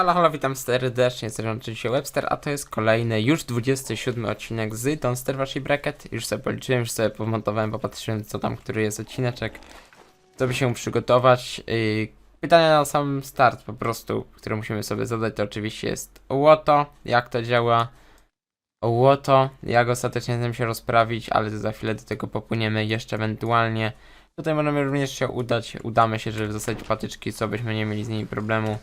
Halo, halo, witam serdecznie, jestem oczywiście Webster, a to jest kolejny, już 27 odcinek z Don't Waszej Bracket. Już sobie policzyłem, już sobie pomontowałem, popatrzyłem co tam, który jest odcineczek. Co by się przygotować. Yy, pytania na sam start po prostu, które musimy sobie zadać, to oczywiście jest Łoto, jak to działa. Łoto, jak ostatecznie z tym się rozprawić, ale to za chwilę do tego popłyniemy jeszcze ewentualnie. Tutaj możemy również się udać, udamy się, żeby zostać patyczki, co byśmy nie mieli z nimi problemu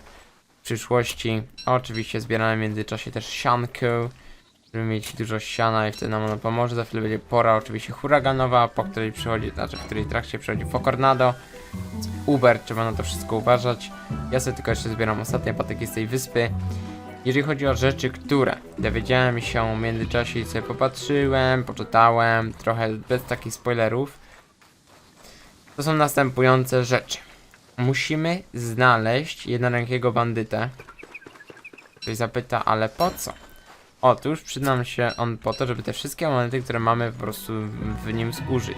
przyszłości. Oczywiście zbieramy w międzyczasie też siankę, żeby mieć dużo siana i wtedy nam ono pomoże. Za chwilę będzie pora oczywiście huraganowa, po której przychodzi, znaczy w której trakcie przychodzi Focornado. Uber, trzeba na to wszystko uważać. Ja sobie tylko jeszcze zbieram ostatnie patyki z tej wyspy. Jeżeli chodzi o rzeczy, które dowiedziałem się w międzyczasie i sobie popatrzyłem, poczytałem, trochę bez takich spoilerów, to są następujące rzeczy. Musimy znaleźć jednorękiego bandytę. Ktoś zapyta, ale po co? Otóż przydam się on po to, żeby te wszystkie monety, które mamy po prostu w nim zużyć.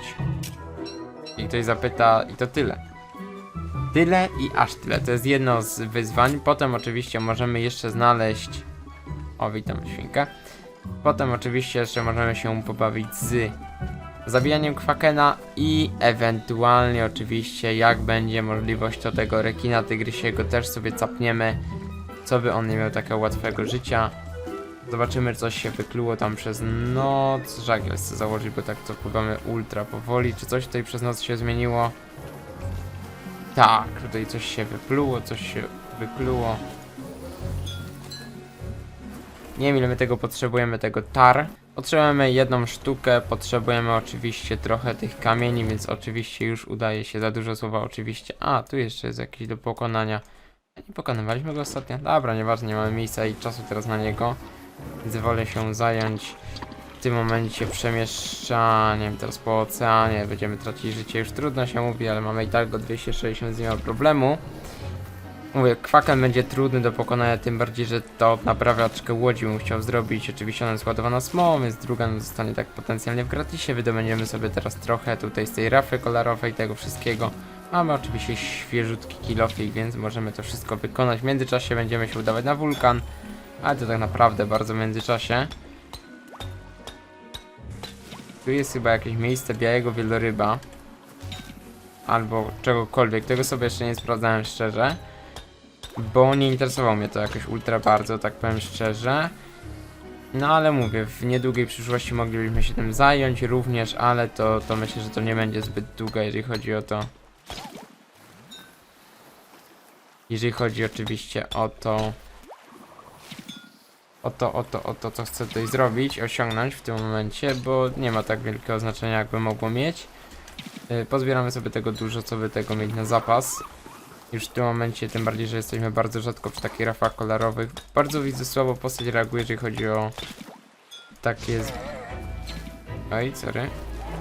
I ktoś zapyta, i to tyle. Tyle i aż tyle. To jest jedno z wyzwań. Potem oczywiście możemy jeszcze znaleźć. O, witam świnkę. Potem oczywiście jeszcze możemy się pobawić z zabijaniem kwakena i ewentualnie oczywiście jak będzie możliwość to tego rekina tygrysiego też sobie capniemy, co by on nie miał takiego łatwego życia. Zobaczymy, czy coś się wykluło tam przez noc. Żagiel chcę założyć, bo tak to pływamy ultra powoli. Czy coś tutaj przez noc się zmieniło? Tak, tutaj coś się wypluło, coś się wykluło. Nie wiem ile my tego potrzebujemy, tego tar. Potrzebujemy jedną sztukę, potrzebujemy oczywiście trochę tych kamieni, więc oczywiście już udaje się za dużo słowa oczywiście. A, tu jeszcze jest jakiś do pokonania. Nie pokonywaliśmy go ostatnio? Dobra, nieważne, nie mamy miejsca i czasu teraz na niego. Więc wolę się zająć w tym momencie przemieszczaniem teraz po oceanie. Będziemy tracić życie, już trudno się mówi, ale mamy i tak go 260, nie ma problemu. Mówię, kwaken będzie trudny do pokonania, tym bardziej, że to naprawiaczkę łodzi bym chciał zrobić. Oczywiście ona jest ładowana smołą, więc druga nam zostanie tak potencjalnie w gratisie. Wydobędziemy sobie teraz trochę tutaj z tej rafy kolorowej, tego wszystkiego. Mamy oczywiście świeżutki kilofik, więc możemy to wszystko wykonać. W międzyczasie będziemy się udawać na wulkan, ale to tak naprawdę bardzo w międzyczasie. Tu jest chyba jakieś miejsce białego wieloryba. Albo czegokolwiek. Tego sobie jeszcze nie sprawdzałem szczerze. Bo nie interesowało mnie to jakoś ultra bardzo, tak powiem szczerze. No ale mówię, w niedługiej przyszłości moglibyśmy się tym zająć również, ale to, to myślę, że to nie będzie zbyt długo, jeżeli chodzi o to. Jeżeli chodzi oczywiście o to. O to, o to, o to, co chcę tutaj zrobić, osiągnąć w tym momencie, bo nie ma tak wielkiego znaczenia, jakby mogło mieć. Yy, Pozbieramy sobie tego dużo, co by tego mieć na zapas. Już w tym momencie, tym bardziej, że jesteśmy bardzo rzadko przy takich rafach kolorowych. Bardzo widzę słabo postać reaguje, jeżeli chodzi o takie... Z... Oj, sorry.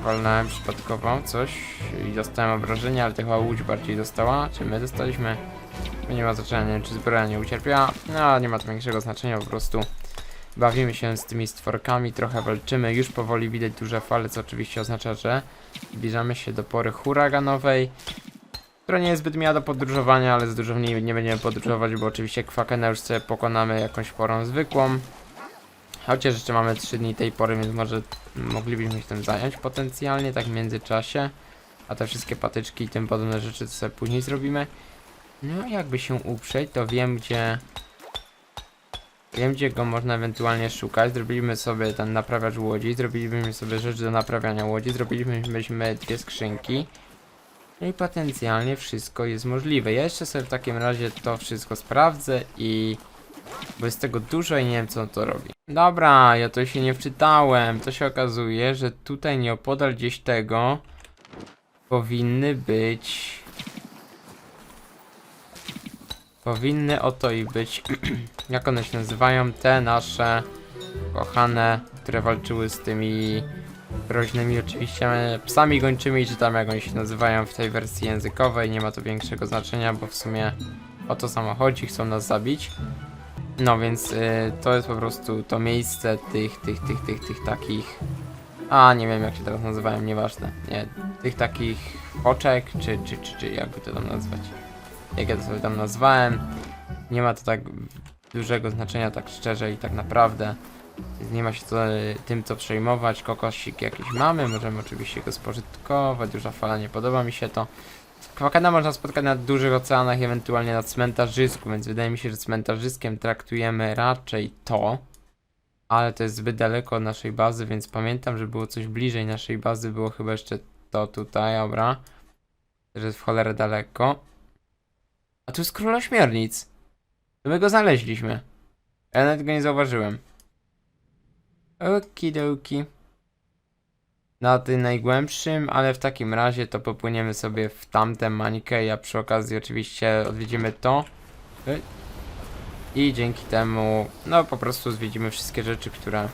Walnąłem przypadkowo coś i dostałem obrażenia, ale to chyba łódź bardziej dostała. Czy my dostaliśmy? Nie ma znaczenia, nie wiem, czy zbroja nie ucierpiała. No, nie ma to większego znaczenia, po prostu bawimy się z tymi stworkami, trochę walczymy. Już powoli widać duże fale, co oczywiście oznacza, że zbliżamy się do pory huraganowej która nie jest zbyt miła do podróżowania, ale z dużo w niej nie będziemy podróżować, bo oczywiście kwakena już sobie pokonamy jakąś porą zwykłą. Chociaż jeszcze mamy 3 dni tej pory, więc może moglibyśmy się tym zająć potencjalnie, tak w międzyczasie. A te wszystkie patyczki i tym podobne rzeczy to sobie później zrobimy. No jakby się uprzeć, to wiem gdzie... Wiem gdzie go można ewentualnie szukać. Zrobiliśmy sobie ten naprawiacz łodzi, zrobilibyśmy sobie rzecz do naprawiania łodzi, zrobilibyśmy dwie skrzynki. No i potencjalnie wszystko jest możliwe. Ja jeszcze sobie w takim razie to wszystko sprawdzę i... Bo jest tego dużo i nie wiem co to robi. Dobra, ja to się nie wczytałem. To się okazuje, że tutaj nieopodal gdzieś tego powinny być... Powinny oto i być... jak one się nazywają? Te nasze kochane, które walczyły z tymi groźnymi oczywiście psami gończymi, czy tam jak oni się nazywają w tej wersji językowej, nie ma to większego znaczenia, bo w sumie o to samo chodzi, chcą nas zabić. No więc y, to jest po prostu to miejsce tych, tych, tych, tych, tych takich... A, nie wiem jak się teraz nazywają, nieważne. Nie, tych takich oczek, czy, czy, czy, czy jakby to tam nazwać. Jak ja to sobie tam nazwałem. Nie ma to tak dużego znaczenia, tak szczerze i tak naprawdę. Nie ma się co, tym co przejmować. Kokosik jakiś mamy, możemy oczywiście go spożytkować. Duża fala, nie podoba mi się to. Kwakena można spotkać na dużych oceanach, ewentualnie na cmentarzysku, więc wydaje mi się, że cmentarzyskiem traktujemy raczej to. Ale to jest zbyt daleko od naszej bazy, więc pamiętam, że było coś bliżej naszej bazy, było chyba jeszcze to tutaj, dobra. Że jest w cholerę daleko. A tu jest król ośmiornic. To my go znaleźliśmy. Ja nawet go nie zauważyłem. Okidoki. Na tym najgłębszym, ale w takim razie to popłyniemy sobie w tamte Manikeja. Przy okazji oczywiście odwiedzimy to. I dzięki temu, no po prostu zwiedzimy wszystkie rzeczy, które,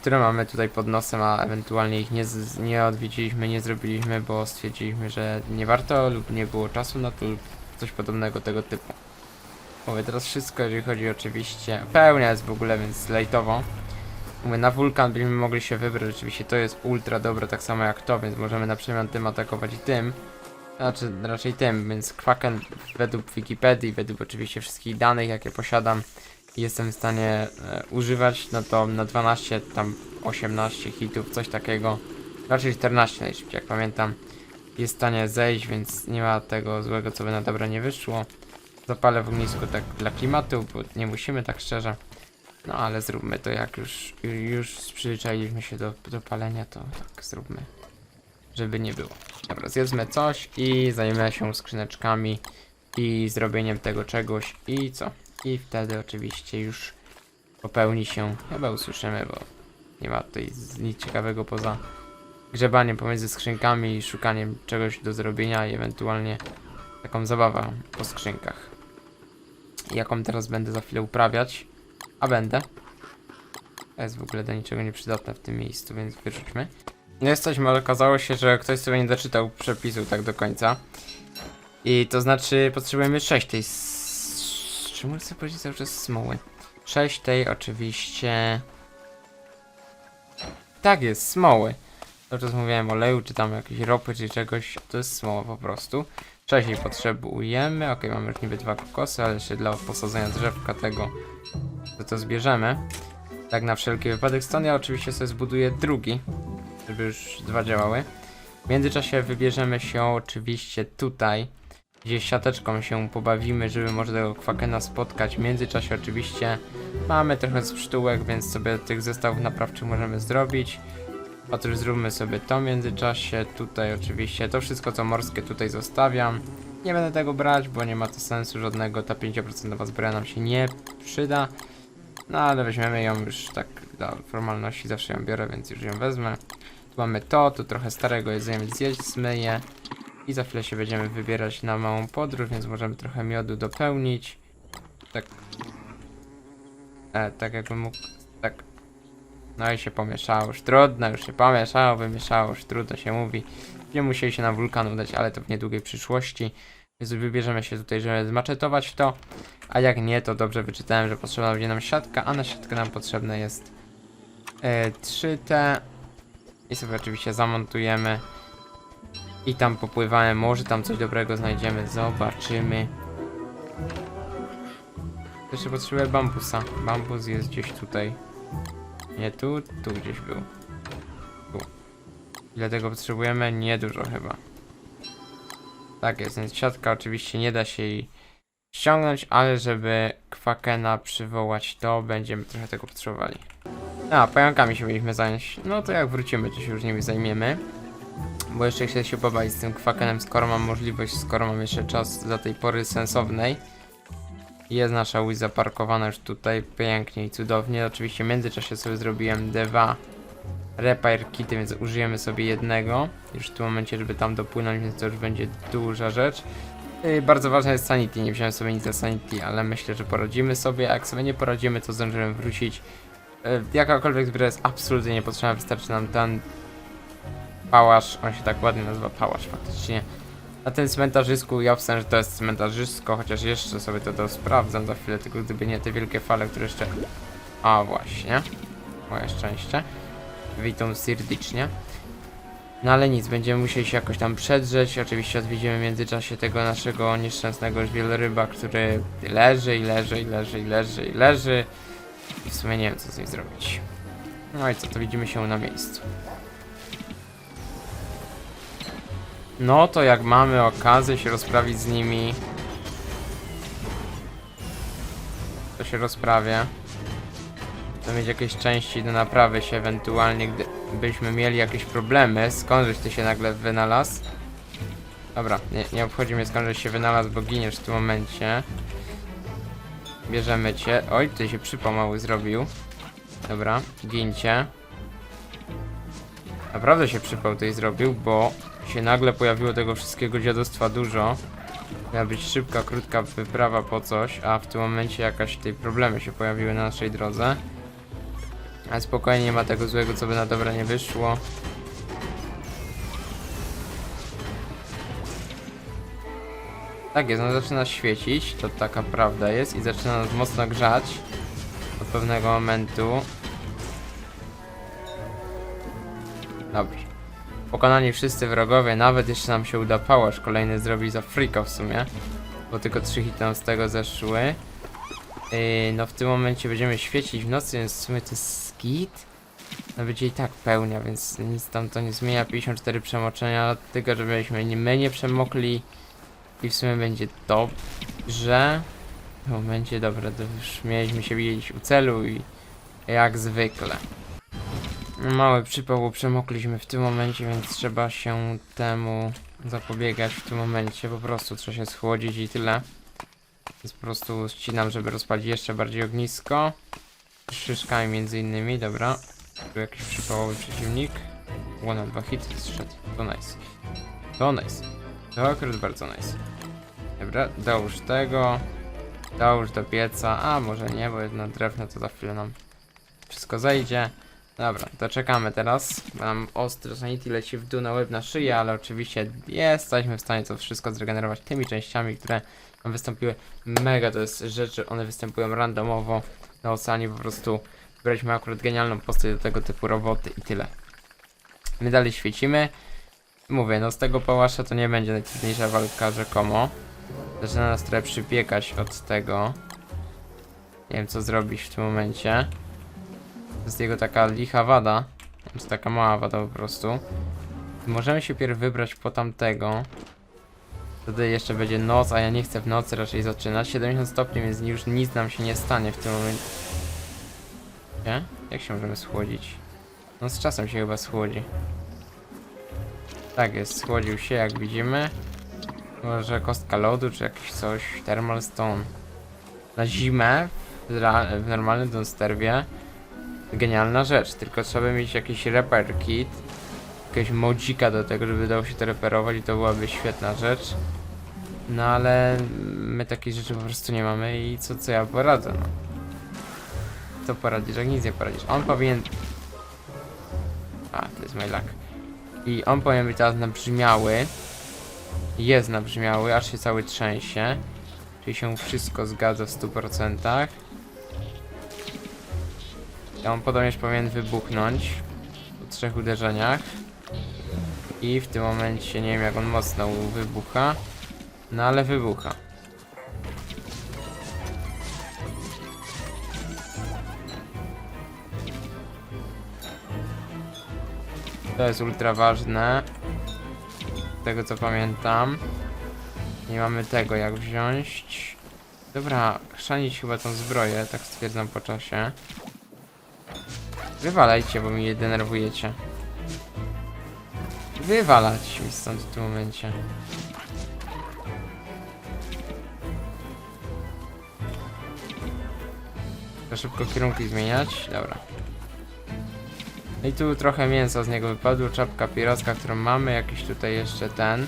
które mamy tutaj pod nosem, a ewentualnie ich nie, nie odwiedziliśmy, nie zrobiliśmy, bo stwierdziliśmy, że nie warto lub nie było czasu na to lub coś podobnego tego typu. Mówię teraz wszystko, jeżeli chodzi oczywiście, pełnia jest w ogóle, więc lejtowo. Mówię, na wulkan byśmy mogli się wybrać, oczywiście to jest ultra dobre, tak samo jak to, więc możemy na przykład tym atakować i tym. Znaczy, raczej tym, więc Kraken według Wikipedii, według oczywiście wszystkich danych, jakie posiadam jestem w stanie e, używać, no to na 12, tam 18 hitów, coś takiego, raczej 14 najszybciej, jak pamiętam, jest w stanie zejść, więc nie ma tego złego, co by na dobre nie wyszło. Zapalę w ognisku tak dla klimatu, bo nie musimy tak szczerze. No ale zróbmy to, jak już, już przyzwyczailiśmy się do, do palenia, to tak zróbmy, żeby nie było. Dobra, zjedzmy coś i zajmę się skrzyneczkami i zrobieniem tego czegoś i co? I wtedy oczywiście już popełni się, chyba usłyszymy, bo nie ma tutaj nic ciekawego poza grzebaniem pomiędzy skrzynkami i szukaniem czegoś do zrobienia i ewentualnie taką zabawę po skrzynkach. Jaką teraz będę za chwilę uprawiać, a będę. To jest w ogóle do niczego nieprzydatne w tym miejscu, więc wyrzućmy. No jesteśmy, ale okazało się, że ktoś sobie nie doczytał przepisu tak do końca. I to znaczy potrzebujemy 6 tej... Czemu chcę powiedzieć cały czas smoły? 6 tej oczywiście... Tak jest, smoły. Cały czas mówiłem oleju, czy tam jakiejś ropy, czy czegoś. To jest smoła po prostu. 6 jej potrzebujemy. Ok, mamy już niby dwa kokosy, ale jeszcze dla posadzenia drzewka tego, to to zbierzemy. Tak na wszelki wypadek. Stąd ja oczywiście sobie zbuduję drugi, żeby już dwa działały. W międzyczasie wybierzemy się oczywiście tutaj, gdzie siateczką się pobawimy, żeby może tego kwakena spotkać. W międzyczasie oczywiście mamy trochę z pszczółek, więc sobie tych zestawów naprawczych możemy zrobić. Otóż zróbmy sobie to w międzyczasie. Tutaj oczywiście to wszystko co morskie tutaj zostawiam. Nie będę tego brać, bo nie ma to sensu żadnego. Ta 5% zbroja nam się nie przyda. No ale weźmiemy ją już tak dla formalności, zawsze ją biorę, więc już ją wezmę. Tu mamy to, tu trochę starego jedzenia, więc zjedzmy je. I za chwilę się będziemy wybierać na małą podróż, więc możemy trochę miodu dopełnić. Tak. E, tak jakbym mógł. Tak. No i się pomieszało, już trudno, już się pomieszało, wymieszało, już trudno się mówi. Nie musieli się na wulkan udać, ale to w niedługiej przyszłości. Więc wybierzemy się tutaj, żeby zmaczetować to. A jak nie, to dobrze wyczytałem, że potrzebna będzie nam siatka, a na siatkę nam potrzebne jest e, 3T. I sobie oczywiście zamontujemy. I tam popływamy, może tam coś dobrego znajdziemy, zobaczymy. Jeszcze potrzebuję bambusa. Bambus jest gdzieś tutaj. Nie tu, tu gdzieś był. Tu. Ile tego potrzebujemy? Niedużo chyba. Tak jest, więc siatka oczywiście nie da się jej ściągnąć, ale żeby kwakena przywołać, to będziemy trochę tego potrzebowali. A, pająkami się mieliśmy zająć. No to jak wrócimy, to się już nimi zajmiemy. Bo jeszcze chcę się pobawić z tym kwakenem, skoro mam możliwość, skoro mam jeszcze czas do tej pory sensownej. Jest nasza łódź zaparkowana już tutaj, pięknie i cudownie. Oczywiście w międzyczasie sobie zrobiłem dwa repair kity, więc użyjemy sobie jednego. Już w tym momencie, żeby tam dopłynąć, więc to już będzie duża rzecz. Yy, bardzo ważne jest sanity, nie wziąłem sobie nic za sanity, ale myślę, że poradzimy sobie. A jak sobie nie poradzimy, to zdążymy wrócić. Yy, jakakolwiek zbroja jest absolutnie niepotrzebna, wystarczy nam ten pałasz, on się tak ładnie nazywa pałasz faktycznie. Na tym cmentarzysku, ja wstęp, że to jest cmentarzysko, chociaż jeszcze sobie to, to sprawdzam za chwilę, tylko gdyby nie te wielkie fale, które jeszcze... A właśnie, moje szczęście. Witam serdecznie. No ale nic, będziemy musieli się jakoś tam przedrzeć. Oczywiście odwiedzimy w międzyczasie tego naszego nieszczęsnego wieloryba, który leży i leży i leży i leży i leży. I w sumie nie wiem co z nim zrobić. No i co, to widzimy się na miejscu. No to jak mamy okazję się rozprawić z nimi, to się rozprawię. To mieć jakieś części do naprawy się ewentualnie, gdybyśmy mieli jakieś problemy. Skąd żeś ty się nagle wynalazł? Dobra, nie, nie obchodzi mnie skąd żeś się wynalazł, bo giniesz w tym momencie. Bierzemy cię. Oj, ty się przypał mały zrobił. Dobra, gincie. Naprawdę się przypał tutaj zrobił, bo się nagle pojawiło tego wszystkiego dziadostwa dużo. Miała być szybka, krótka wyprawa po coś, a w tym momencie jakaś tutaj problemy się pojawiły na naszej drodze. Ale spokojnie, nie ma tego złego, co by na dobre nie wyszło. Tak jest, no zaczyna świecić, to taka prawda jest i zaczyna nas mocno grzać od pewnego momentu. Dobrze. Pokonani wszyscy wrogowie, nawet jeszcze nam się uda pałasz kolejny zrobić za friko w sumie, bo tylko trzy hity nam z tego zeszły. Yy, no w tym momencie będziemy świecić w nocy, więc w sumie to jest skit. No będzie i tak pełnia, więc nic tam to nie zmienia. 54 przemoczenia, tylko żebyśmy my nie przemokli. I w sumie będzie dobrze. No będzie dobre, to już mieliśmy się widzieć u celu i jak zwykle. Mały przypał, przemokliśmy w tym momencie, więc trzeba się temu zapobiegać w tym momencie. Po prostu trzeba się schłodzić i tyle. Więc po prostu ścinam, żeby rozpalić jeszcze bardziej ognisko. Szyszkami między innymi, dobra. Tu jakiś przypałowy przeciwnik. One dwa hity zszedł. To nice. To nice. To akurat bardzo nice. Dobra, dołóż tego. Dołóż do pieca. A może nie, bo jedno drewno to za chwilę nam wszystko zejdzie. Dobra, to czekamy teraz. Nam ostry sanity leci w dół na łeb na szyję, ale oczywiście jesteśmy w stanie to wszystko zregenerować tymi częściami, które wystąpiły. Mega to jest rzeczy, one występują randomowo na oceanie, po prostu wybraliśmy akurat genialną postać do tego typu roboty i tyle. My dalej świecimy. Mówię, no z tego pałasza to nie będzie najtrudniejsza walka rzekomo. Zaczyna nas trochę przypiekać od tego. Nie wiem co zrobić w tym momencie. To jest jego taka licha wada. To jest taka mała wada po prostu. Możemy się pierw wybrać po tamtego. Wtedy jeszcze będzie noc, a ja nie chcę w nocy raczej zaczynać. 70 stopni, więc już nic nam się nie stanie w tym momencie. Nie? Jak się możemy schłodzić? No z czasem się chyba schłodzi. Tak jest, schłodził się jak widzimy. Może kostka lodu czy jakieś coś. Thermal stone. Na zimę w, w normalnym Donsterwie genialna rzecz, tylko trzeba mieć jakiś repair kit, jakiegoś modzika do tego, żeby dało się to reperować i to byłaby świetna rzecz. No ale my takiej rzeczy po prostu nie mamy i co, co ja poradzę, no. Co poradzisz, jak nic nie poradzisz. On powinien... A, to jest my luck. I on powinien być teraz nabrzmiały. Jest nabrzmiały, aż się cały trzęsie. Czyli się wszystko zgadza w 100%. I on podobnież powinien wybuchnąć po trzech uderzeniach. I w tym momencie nie wiem jak on mocno wybucha. No ale wybucha. To jest ultra ważne. Z tego co pamiętam. Nie mamy tego jak wziąć. Dobra, chrzanić chyba tą zbroję, tak stwierdzam po czasie. Wywalajcie, bo mnie denerwujecie. Wywalać mi stąd w tym momencie. Trzeba szybko kierunki zmieniać. Dobra. I tu trochę mięsa z niego wypadło, czapka piracka, którą mamy, jakiś tutaj jeszcze ten.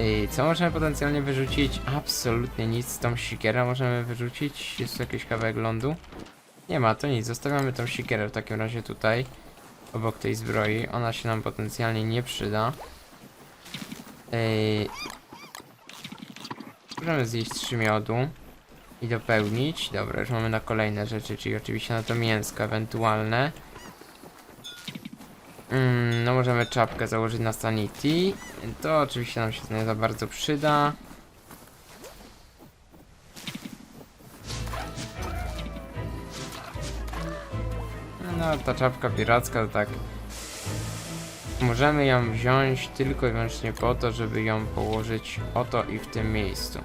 I co możemy potencjalnie wyrzucić? Absolutnie nic. Tą sikierę możemy wyrzucić. Jest tu jakiś kawałek lądu. Nie ma, to nic. Zostawiamy tą sikierę w takim razie tutaj. Obok tej zbroi. Ona się nam potencjalnie nie przyda. Możemy zjeść trzy miodu. I dopełnić. Dobra, już mamy na kolejne rzeczy, czyli oczywiście na to mięsko ewentualne. Mm, no możemy czapkę założyć na sanity. To oczywiście nam się nie za bardzo przyda. No ta czapka piracka to tak. Możemy ją wziąć tylko i wyłącznie po to, żeby ją położyć oto i w tym miejscu.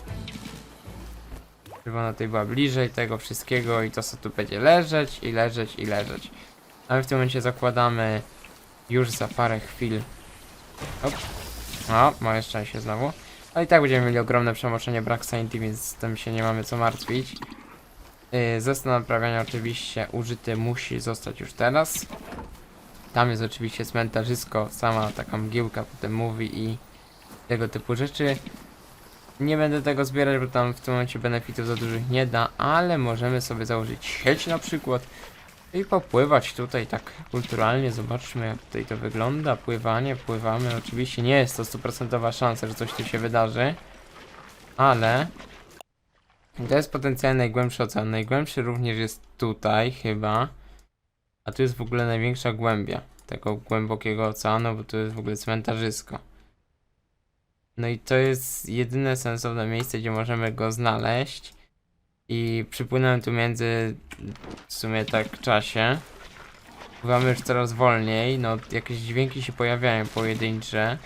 Żeby ona tutaj była bliżej tego wszystkiego i to co tu będzie leżeć i leżeć i leżeć. A my w tym momencie zakładamy już za parę chwil. Op. O, moje szczęście znowu. Ale i tak będziemy mieli ogromne przemoczenie brak sanity, więc z tym się nie mamy co martwić. Yy, zestaw naprawiania oczywiście użyty musi zostać już teraz. Tam jest oczywiście cmentarzysko, sama taka mgiełka potem mówi i tego typu rzeczy. Nie będę tego zbierać, bo tam w tym momencie benefitów za dużych nie da, ale możemy sobie założyć sieć na przykład i popływać tutaj tak kulturalnie. Zobaczmy jak tutaj to wygląda. Pływanie, pływamy. Oczywiście nie jest to stuprocentowa szansa, że coś tu się wydarzy, ale to jest potencjalnie najgłębszy ocean. Najgłębszy również jest tutaj chyba. A tu jest w ogóle największa głębia tego głębokiego oceanu, bo tu jest w ogóle cmentarzysko. No i to jest jedyne sensowne miejsce, gdzie możemy go znaleźć. I przypłynąłem tu między w sumie tak czasie. Pływamy już coraz wolniej, no jakieś dźwięki się pojawiają pojedyncze.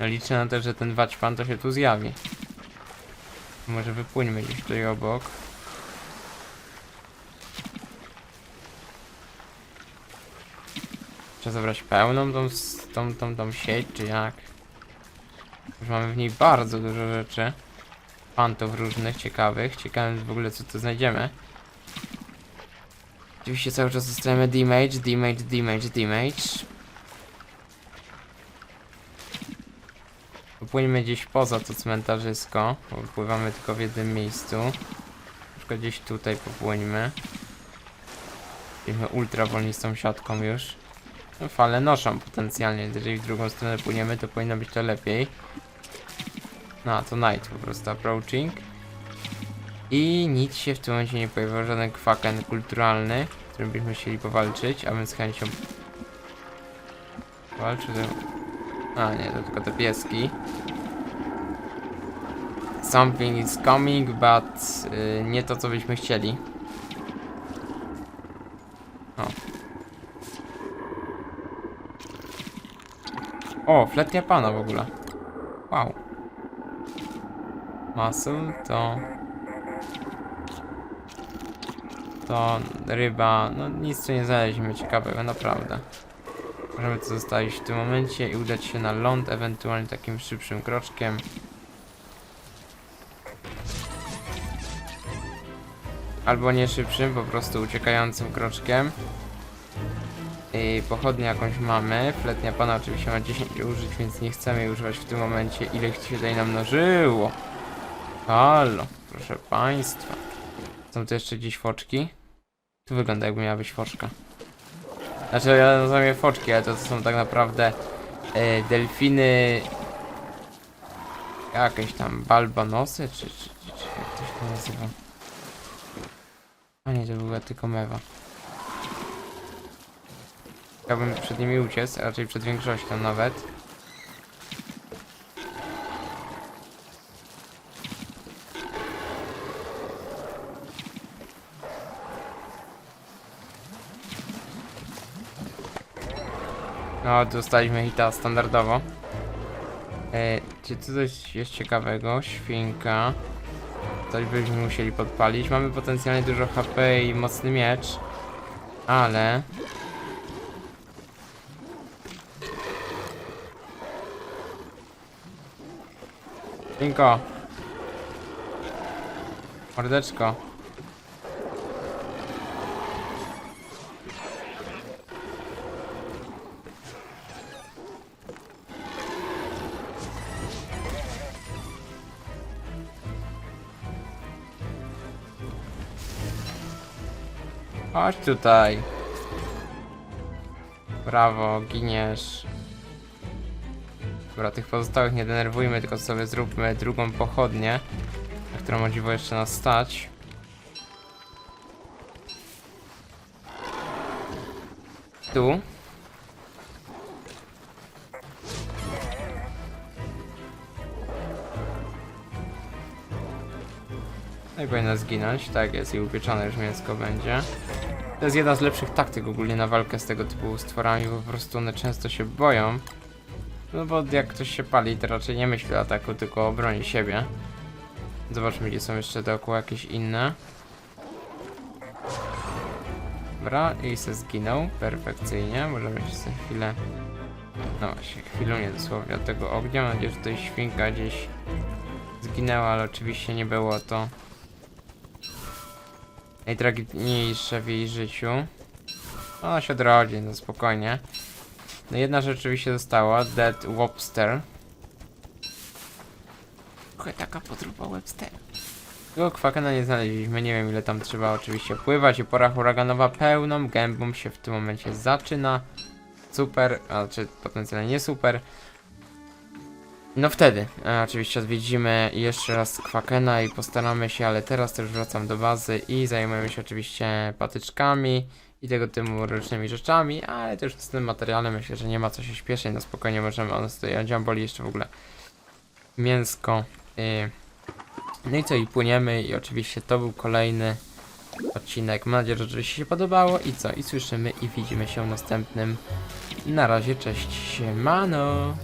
No liczę na to, że ten waćpan to się tu zjawi. Może wypłyńmy gdzieś tutaj obok. Trzeba zabrać pełną tą, tą, tą, tą sieć, czy jak? Już mamy w niej bardzo dużo rzeczy. Pantów różnych, ciekawych. Ciekawym w ogóle co tu znajdziemy. Oczywiście cały czas dostajemy damage, damage, damage, damage. Popłyniemy gdzieś poza to cmentarzysko, bo pływamy tylko w jednym miejscu. Na przykład gdzieś tutaj popłyńmy. Jesteśmy ultra wolni z tą siatką już. Fale noszą potencjalnie, więc jeżeli w drugą stronę płyniemy, to powinno być to lepiej. No, to night po prostu approaching. I nic się w tym momencie nie pojawiło, żaden kwaken kulturalny, z którym byśmy chcieli powalczyć, a my z chęcią walczy A nie, to tylko te pieski. Something is coming, but y, nie to co byśmy chcieli. O, flet Japana w ogóle. Wow. Muscle to... To ryba, no nic tu nie znaleźliśmy ciekawego, naprawdę. Możemy to zostawić w tym momencie i udać się na ląd, ewentualnie takim szybszym kroczkiem. Albo nie szybszym, po prostu uciekającym kroczkiem. I pochodnię jakąś mamy. Fletnia pana oczywiście ma 10 użyć, więc nie chcemy jej używać w tym momencie. Ile się tutaj namnożyło. Halo, proszę państwa. Są tu jeszcze gdzieś foczki? Tu wygląda jakby miała być foczka. Znaczy ja nazywam je foczki, ale to są tak naprawdę e, delfiny jakieś tam balbanosy, czy, czy, czy, czy jak to się nazywa? A nie, to była tylko mewa. Chciałbym przed nimi uciec, raczej przed większością nawet. No, dostaliśmy hita standardowo. E, czy tu coś jest ciekawego? Świnka. Coś byśmy musieli podpalić. Mamy potencjalnie dużo HP i mocny miecz. Ale... Świnko. Mordeczko. Chodź tutaj. Brawo, giniesz. Dobra, tych pozostałych nie denerwujmy, tylko sobie zróbmy drugą pochodnię, na którą o dziwo jeszcze nas stać. Tu. No i powinno zginąć, tak jest i upieczone już mięsko będzie. To jest jedna z lepszych taktyk ogólnie na walkę z tego typu stworami, bo po prostu one często się boją no bo jak ktoś się pali, to raczej nie myśli o ataku, tylko o broni siebie. Zobaczmy, gdzie są jeszcze dookoła jakieś inne. Dobra, i se zginął perfekcyjnie. Możemy się za chwilę. No właśnie, chwilę dosłownie od tego ognia. Mam nadzieję, że tutaj świnka gdzieś zginęła, ale oczywiście nie było to najtragicniejsze w jej życiu. Ona się odrodzi, no spokojnie. No jedna rzecz oczywiście została, Dead Lobster. Taka podróba Webster. Tego kwakena nie znaleźliśmy, nie wiem ile tam trzeba oczywiście pływać i pora huraganowa pełną gębą się w tym momencie zaczyna. Super, a czy potencjalnie nie super. No wtedy, e, oczywiście odwiedzimy jeszcze raz kwakena i postaramy się, ale teraz też wracam do bazy i zajmujemy się oczywiście patyczkami i tego typu różnymi rzeczami, ale też z tym materiałem myślę, że nie ma co się śpieszyć, no spokojnie możemy, on stoi, boli jeszcze w ogóle mięsko. y, No i co, i płyniemy i oczywiście to był kolejny odcinek. Mam nadzieję, że oczywiście się podobało i co, i słyszymy i widzimy się w następnym. Na razie, cześć, siemano!